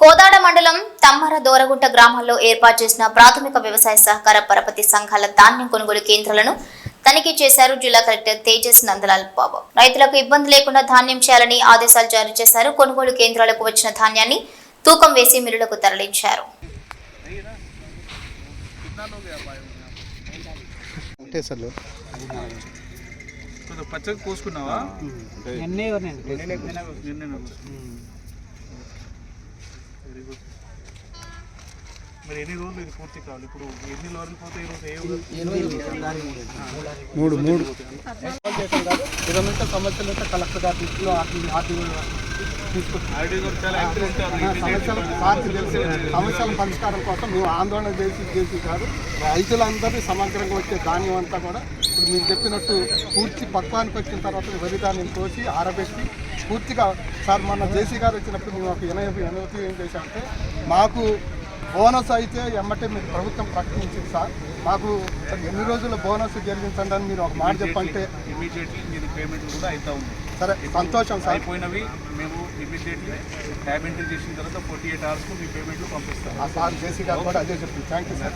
కోదాడ మండలం తమ్మర దోరగుంట గ్రామాల్లో ఏర్పాటు చేసిన ప్రాథమిక వ్యవసాయ సహకార పరపతి సంఘాల ధాన్యం కొనుగోలు కేంద్రాలను తనిఖీ చేశారు జిల్లా కలెక్టర్ తేజస్ నందలాల్ బాబు. రైతులకు ఇబ్బంది లేకుండా ధాన్యం చేయాలని ఆదేశాలు జారీ చేశారు. కొనుగోలు కేంద్రాలకు వచ్చిన ధాన్యాన్ని తూకం వేసి మిల్లులకు తరలించారు. పచ్చగా కోసుకున్నావా ఎన్నే ఎవరినండి నిన్నే వెరీ గుడ్ మరి ఎన్ని రోజులు ఇది పూర్తి కావాలి? ఇప్పుడు ఎన్ని పోతే ఈరోజు మూడు. మూడు సమస్యలు కలెక్టర్ గారి ఆర్టీ ఆర్టీ సమస్యలు పరిష్కారం కోసం మేము ఆందోళన చేసి చేసి కాదు. రైతులందరినీ సమగ్రంగా వచ్చే ధాన్యం అంతా కూడా ఇప్పుడు మీరు చెప్పినట్టు పూర్తి పక్వానికి వచ్చిన తర్వాత వరి ధాన్యం కోసి ఆరబెట్టి పూర్తిగా సార్ మొన్న జేసీ గారు వచ్చినప్పుడు మేము ఒక ఎనభై ఎనభై ఏం చేశామంటే మాకు బోనస్ అయితే ఎమ్మటే మీరు ప్రభుత్వం ప్రకటించింది సార్. మాకు ఎన్ని రోజుల బోనస్ చెల్లించండి అని మీరు ఒక మాట చెప్పంటే ఇమీడియట్లీ మీరు పేమెంట్ కూడా అవుతా ఉంది. సరే సంతోషం సార్. అయిపోయినవి మేము ఇమీడియట్లీ ట్యాబ్ ఎంట్రీ చేసిన తర్వాత ఫార్టీ ఎయిట్ అవర్స్కు మీ పేమెంట్లు పంపిస్తాం. ఆ సార్ జేసీ గారు కూడా అదే చెప్పింది. Thank you sir